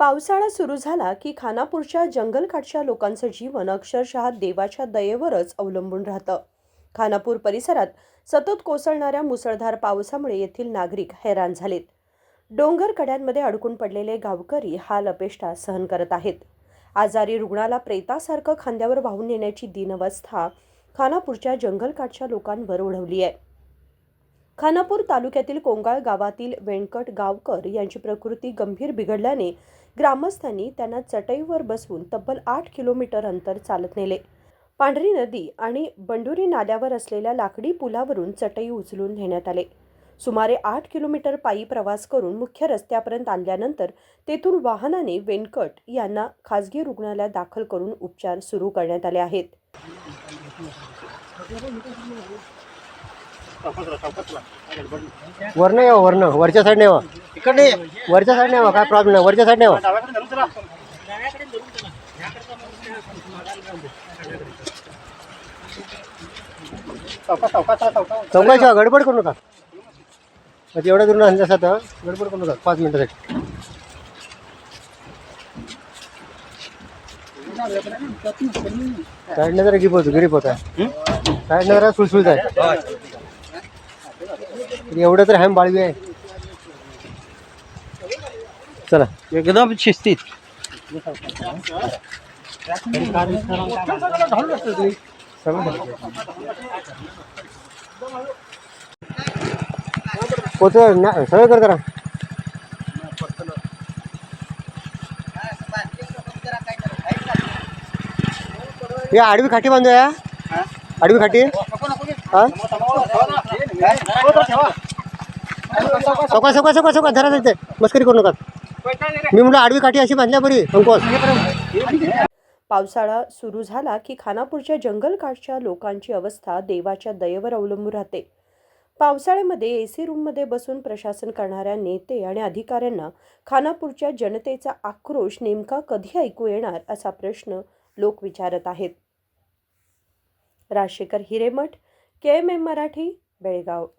पावसाळा सुरू झाला की खानापूरच्या जंगलकाठच्या लोकांचं जीवन अक्षरशः देवाच्या दयेवरच अवलंबून राहतं. खानापूर परिसरात सतत कोसळणाऱ्या मुसळधार पावसामुळे येथील नागरिक हैराण झालेत. डोंगर कड्यांमध्ये अडकून पडलेले गावकरी हाल अपेष्टा सहन करत आहेत. आजारी रुग्णाला प्रेतासारखं खांद्यावर वाहून नेण्याची दिनवस्था खानापूरच्या जंगलकाठच्या लोकांवर ओढवली आहे. खानापूर तालुक्यातील कोंगाळ गावातील व्यंकट गावकर यांची प्रकृती गंभीर बिघडल्याने ग्रामस्थांनी त्यांना चटईवर बसवून तब्बल आठ किलोमीटर अंतर चालत नेले. पांढरी नदी आणि बंडुरी नाल्यावर असलेल्या लाकडी पुलावरून चटई उचलून नेण्यात आले. सुमारे आठ किलोमीटर पायी प्रवास करून मुख्य रस्त्यापर्यंत आणल्यानंतर तेथून वाहनाने वेंकट यांना खासगी रुग्णालयात दाखल करून उपचार सुरू करण्यात आले आहेत. वरनं यावं वरनं वरच्या साईडने यावं इकडे वरच्या साईडने यावं काय प्रॉब्लेम नाही. वरच्या साईडने यावं चौकाशी व्हा, गडबड करू नका. म्हणजे एवढ्या दूर आणल्यास आता गडबड करू नका पाच मिनिटासाठी. साईडने जरा गिप होतो गिरीप होत. आहे साईडने जरा सुळसुळत आहे. एवढं तर हॅम बाळवी आहे. चला. एकदम शिस्तीत. पोच ना सगळं कर जरा. हे आडवी खाटी बांधूया. आडवी खाटी. हा? सोका सोका सोका सोका धरा जायचं मस्करी करू नका. मी म्हटलं आडवी काठी अशी बांधल्या बरी अंकोस पावसाळा सुरू झाला की खानापूरच्या जंगलकाठच्या लोकांची अवस्था देवाच्या दयेवर अवलंबून राहते. पावसाळ्यामध्ये ए सी रूममध्ये बसून प्रशासन करणाऱ्या नेते आणि अधिकाऱ्यांना खानापूरच्या जनतेचा आक्रोश नेमका कधी ऐकू येणार असा प्रश्न लोक विचारत आहेत. Rajshekhar Hiremath K M M Marathi There you go.